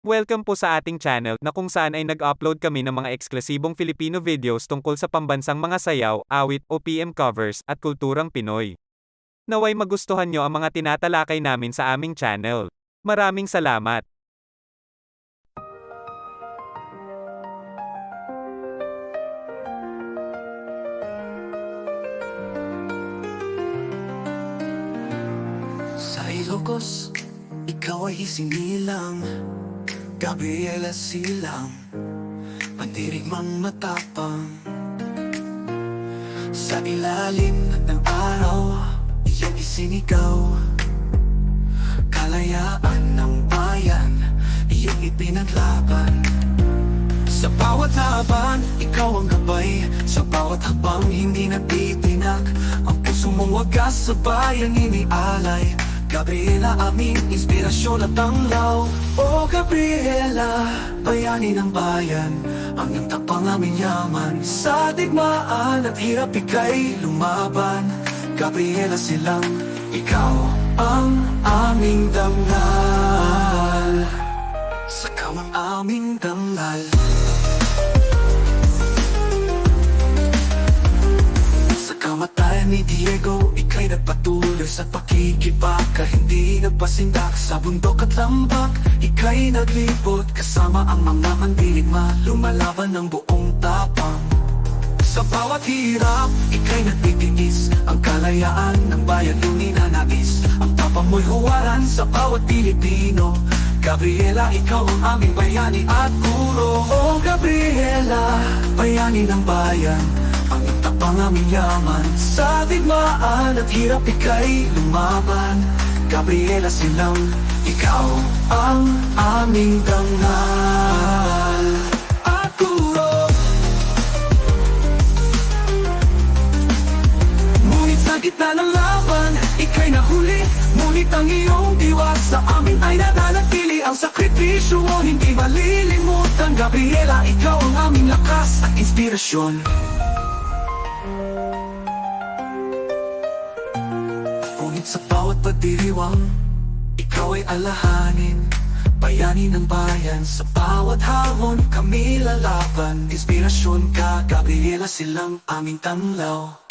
Welcome po sa ating channel na kung saan ay nag-upload kami ng mga eksklusibong Filipino videos tungkol sa pambansang mga sayaw, awit, OPM covers, at kulturang Pinoy. Naway magustuhan nyo ang mga tinatalakay namin sa aming channel. Maraming salamat! Sa Ilocos, ikaw ay isinilang Gabriela Silang Pandirigmang matapang. Sa ilalim ng araw Iyong isinigaw Kalayaan ng bayan Iyong ipinaglaban. Sa bawat laban, ikaw ang gabay. Sa bawat habang hindi natitinag Ang puso mong wagas sa bayan inialay Gabriela, aming inspirasyon at tanglaw O Gabriela, bayani ng bayan. Ang iyong tapang aming yaman. Sa digmaan at hirap ika'y lumaban. Gabriela silang, ikaw ang aming dangal Sa ang aming dangal Sa kamatayan ni Diego, ika'y nagpatuloy sa pakikibaka Hindi nagpasindak sa bundok at lambak. Ika'y naglibot kasama ang mga mandirigma Lumalaban ng buong tapang. Sa bawat hirap, ika'y nagtitiis Ang kalayaan ng bayan yung ninanais Ang tapang mo'y huwaran sa bawat Pilipino. Gabriela, ikaw ang aming bayani at guro. Oh Gabriela, bayani ng bayan Ang tapang aming yaman. Sa digmaan at hirap ika'y lumaban. Gabriela silang ikaw ang aming dangal. At guro Ngunit sa gitna ng laban, ika'y nahuli. Ngunit ang iyong diwa sa amin ay nananatili Ang sakripisyo mo hindi malilimutan. Gabriela, ikaw ang aming lakas at inspirasyon pagdiriwang, ikaw ay alahanin Bayani ng bayan, sa bawat hamon kami lalaban. Inspirasyon ka, Gabriela silang aming tanglaw